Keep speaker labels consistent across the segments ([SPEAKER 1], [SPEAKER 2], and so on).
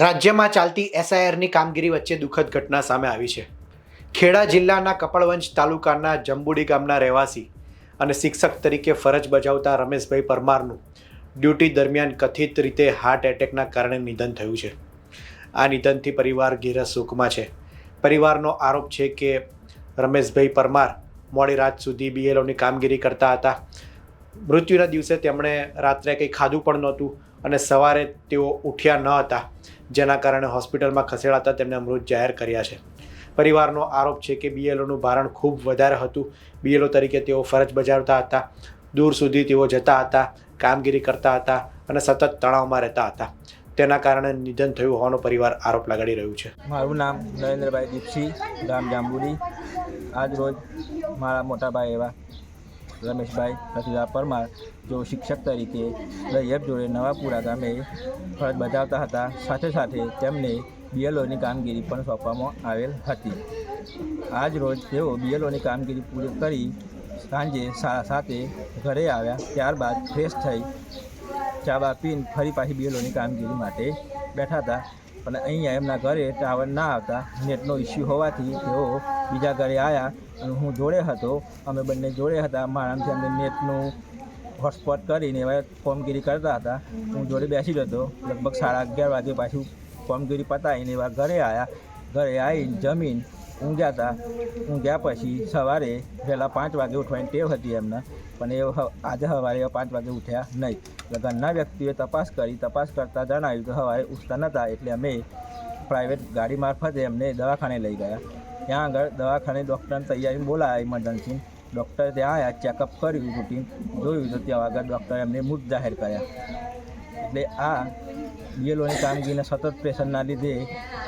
[SPEAKER 1] રાજ્યમાં ચાલતી એસઆઈઆરની કામગીરી વચ્ચે દુઃખદ ઘટના સામે આવી છે. ખેડા જિલ્લાના કપડવંજ તાલુકાના જંબુડી ગામના રહેવાસી અને શિક્ષક તરીકે ફરજ બજાવતા રમેશભાઈ પરમારનું ડ્યુટી દરમિયાન કથિત રીતે હાર્ટ એટેકના કારણે નિધન થયું છે. આ નિધનથી પરિવાર ઘેરા શોકમાં છે. પરિવારનો આરોપ છે કે રમેશભાઈ પરમાર મોડી રાત સુધી બીએલઓની કામગીરી કરતા હતા. મૃત્યુના દિવસે તેમણે રાત્રે કંઈ ખાધું પણ નહોતું. અને સવારે તેઓ ઉઠ્યા ન હતા, જેના કારણે હોસ્પિટલમાં ખસેડાતા તેમને મૃત જાહેર કર્યા છે. પરિવારનો આરોપ છે કે બીએલઓનું ભારણ ખૂબ વધારે હતું. બીએલઓ તરીકે તેઓ ફરજ બજાવતા હતા. દૂર સુધી તેઓ જતા હતા, કામગીરી કરતા હતા અને સતત તણાવમાં રહેતા હતા. તેના કારણે નિધન થયું હોવાનો પરિવાર આરોપ લગાડી રહ્યું છે.
[SPEAKER 2] મારું નામ નરેન્દ્રભાઈ દીપસિંહ, ગામ જાંબુડી. આજ રોજ મારા મોટાભાઈ એવા રમેશભાઈ રતિલા પરમાર જો શિક્ષક તરીકે રૈયત જોડે નવાપુરા ગામે ફરજ બજાવતા હતા. સાથે સાથે તેમને બીએલઓની કામગીરી પણ સોંપવામાં આવેલ હતી. આજ રોજ તેઓ બીએલઓની કામગીરી પૂરી કરી સાંજે સાથે ઘરે આવ્યા. ત્યારબાદ ફ્રેશ થઈ ચા પીને ફરી પાછી બીએલઓની કામગીરી માટે બેઠા હતા. પણ અહીંયા એમના ઘરે ટાવર ના આવતા નેટનો ઇસ્યુ હોવાથી તેઓ બીજા ઘરે આવ્યા અને હું જોડે હતો. અમે બંને જોડે હતા. મારામથી અમને નેટનું હોટસ્પોટ કરીને એવા ફોર્મગીરી કરતા હતા. હું જોડે બેસી હતો લગભગ સાડા અગિયાર વાગે પાછું ફોર્મગીરી પતાવીને એવા ઘરે આવ્યા ઘરે આવીને જમીન ઊંઘ્યા હતા ઊંઘ્યા પછી સવારે વહેલા પાંચ વાગે ઉઠવાની ટેવ હતી એમને, પણ એ આજે સવારે પાંચ વાગે ઉઠ્યા નહીં. એટલે ઘરના વ્યક્તિઓએ તપાસ કરી, તપાસ કરતાં જણાવ્યું કે સવારે ઉઠતા નહોતા એટલે અમે પ્રાઇવેટ ગાડી મારફતે એમને દવાખાને લઈ ગયા. ત્યાં આગળ દવાખાને ડૉક્ટરને તૈયારી બોલાયા ઇમરજન્સી ડૉક્ટર ત્યાં આવ્યા ચેકઅપ કર્યું રૂટીન જોયું તો ત્યાં આગળ ડૉક્ટરે એમને મૃત જાહેર કર્યા. એટલે આ બીએલઓની કામગીરીના સતત પ્રેશરના લીધે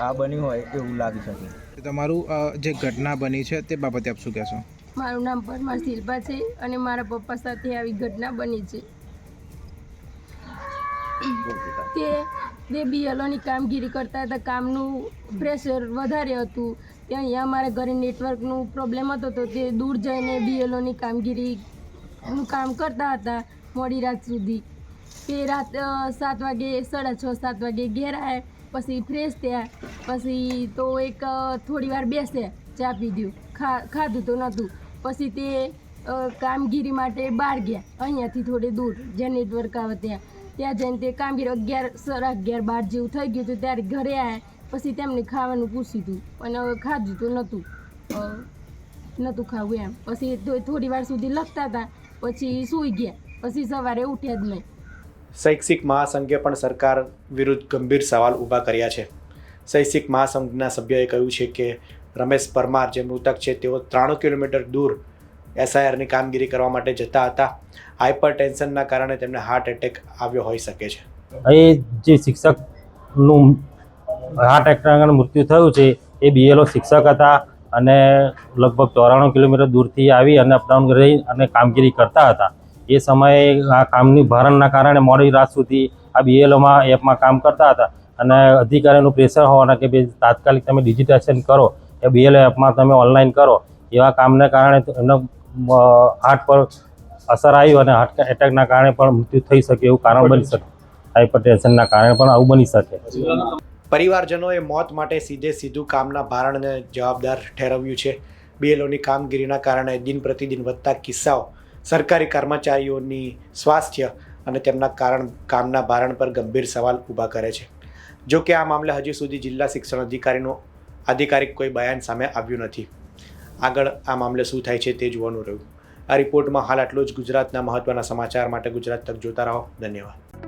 [SPEAKER 2] આ બન્યું હોય એવું લાગી શકે.
[SPEAKER 3] તમારું જે ઘટના બની છે તે બાબતે આપ શું કહેશો?
[SPEAKER 4] મારું નામ પરમાર શિલ્પા છે અને મારા પપ્પા સાથે આવી ઘટના બની છે. તે તે બીએલઓની કામગીરી કરતા હતા કામનું પ્રેશર વધારે હતું. તે અહીંયા મારા ઘરે નેટવર્કનું પ્રોબ્લેમ હતો તો તે દૂર જઈને બીએલઓની કામગીરીનું કામ કરતા હતા મોડી રાત સુધી. તે રાત સાત વાગે, સાડા છ, સાત વાગે ઘેર આવે પછી ફ્રેશ થયા, પછી તો એક થોડી વાર બેસે, ચા પીધું ખા, ખાધું તો નહોતું. પછી તે કામગીરી માટે બહાર ગયા. અહીંયાથી થોડે દૂર જ્યાં નેટવર્ક આવે ત્યાં. ત્યાં જઈને તે કામગીરી અગિયાર, સાડા અગિયાર, બાર જેવું થઈ ગયું હતું. ત્યારે ઘરે આવ્યા પછી તેમને ખાવાનું પૂછ્યું હતું પણ હવે ખાધું તો નહોતું. નહોતું ખાવું એમ. પછી થોડી વાર સુધી લખતા હતા. પછી સૂઈ ગયા. પછી સવારે ઉઠ્યા જ નહીં.
[SPEAKER 1] શૈક્ષિક મહાસંઘે પણ સરકાર વિરુદ્ધ ગંભીર સવાલ ઊભા કર્યા છે. શૈક્ષિક મહાસંઘના સભ્યએ કહ્યું છે કે, રમેશ પરમાર જે મૃતક છે, તેઓ ત્રાણું કિલોમીટર દૂર એસઆઈઆરની કામગીરી કરવા માટે જતા હતા. હાઇપર ટેન્શનના કારણે તેમને હાર્ટ એટેક આવ્યો હોઈ શકે છે.
[SPEAKER 5] અહીં જે શિક્ષકનું હાર્ટ એટેકનું મૃત્યુ થયું છે, એ બીએલઓ શિક્ષક હતા અને લગભગ ચોરાણું કિલોમીટર દૂરથી આવી અને અપડાઉન રહી અને કામગીરી કરતા હતા. એ સમયે આ કામની ભારણના કારણે મોડી રાત સુધી આ બીએલઓમાં એપમાં કામ કરતા હતા. અને અધિકારીનું પ્રેશર હોવાના કે ભાઈ તાત્કાલિક તમે ડિજિટેશન કરો, એ બીએલઓ એપમાં તમે ઓનલાઈન કરો. એવા કામને કારણે એમનો હાર્ટ પર અસર આવી અને હાર્ટ એટેકના કારણે પણ મૃત્યુ થઈ શકે એવું કારણ બની શકે. હાઇપરટેન્શનના કારણે પણ આવું બની શકે.
[SPEAKER 1] પરિવારજનોએ મોત માટે સીધે સીધું કામના ભારણને જવાબદાર ઠેરવ્યું છે. બીએલઓની કામગીરીના કારણે દિન પ્રતિદિન વધતા કિસ્સાઓ સરકારી કર્મચારીઓની સ્વાસ્થ્ય અને તેમના કારણ કામના ભારણ પર ગંભીર સવાલ ઊભા કરે છે. જો કે આ મામલે હજી સુધી જિલ્લા શિક્ષણ અધિકારીનું આધિકારિક કોઈ બયાન સામે આવ્યું નથી. આગળ આ મામલે શું થાય છે તે જોવાનું રહ્યું. આ રિપોર્ટમાં હાલ આટલું જ ગુજરાતના મહત્ત્વના સમાચાર માટે ગુજરાત તક જોતા રહો. ધન્યવાદ.